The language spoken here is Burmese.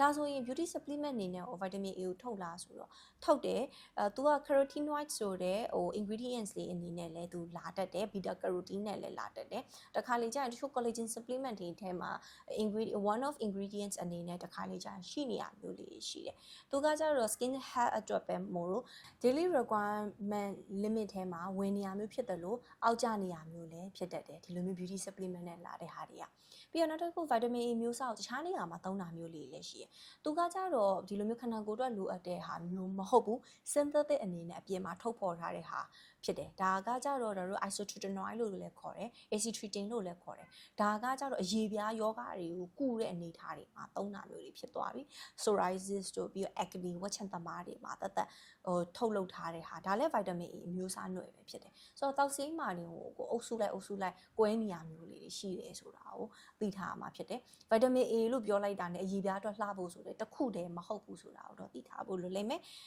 ဒါဆိုရင် beauty supplement အနေနဲ့ဟို vitamin A ကိုထုတ်လားဆိုတော့ထုတ်တယ်အဲ तू က carotenoid ဆိုတဲ့ဟို ingredients လေးအနေနဲ့လည်း तू လာတတ်တယ် beta carotene နဲ့လည်းလာတတ်တယ်တခါလေကျရင်တချို့ collagen supplement တွေထဲမှာ ingredient one of ingredients အနေနဲ့တခါလေကျရင်ရှိနေရမျိုးလေးရှိတယ်သူကကြတော့ skin health အတွက်ပဲမို့လို့ daily requirement limit ထဲမှာဝင်နေရမျိုးဖြစ်တယ်လို့အောက်ကျနေရမျိုးလည်းဖြစ်တတ်တယ်ဒီလိုမျိုး beauty supplement နဲ့လာတဲ့ဟာတွေကပြီးတော့နောက်တစ်ခု vitamin A မျိုးစားကိုတခြားနေရာမှာသုံးတာမျိုးလေးလည်းရှိတယ်သူကကြတော့ဒီလိုမျိုးခန္ဓာကိုယ်အတွက်လိုအပ်တဲ့ဟာမျိုးမဟုတ်ဘူး synthetic အနေနဲ့အပြင်မှာထုတ်ဖော်ထားတဲ့ဟာဖြစ်တယ်ဒါကကြတော့တို့ isotretinoin လို့လည်းခေါ်တယ် acetretin လို့လည်းခေါ်တယ်ဒါကကြတော့အရေပြားယောဂတွေကိုကုတဲ့အနေအထားတွေမှာသုံးတာမျိုးတွေဖြစ်သွားပြီ psoriasis တို့ပြီးတော့ acne ဝက်ချံသမားတွေမှာတသက်ဟိုထုတ်လုပ်ထားတဲ့ဟာဒါလည်း vitamin A အမျိုးအစားຫນွယ်ပဲဖြစ်တယ်ဆိုတော့တောက်စိမ်းမာတွေကိုကိုအုပ်စုလိုက်အုပ်စုလိုက်ကွဲနေရမျိုးလေးတွေရှိတယ်ဆိုတာကိုသိထားရမှာဖြစ်တယ် vitamin A လို့ပြောလိုက်တာနဲ့အရေပြားအတွက်လှဖို့ဆိုတဲ့တစ်ခုတည်းမဟုတ်ဘူးဆိုတာကိုတော့သိထားဖို့လိုလိမ့်မယ်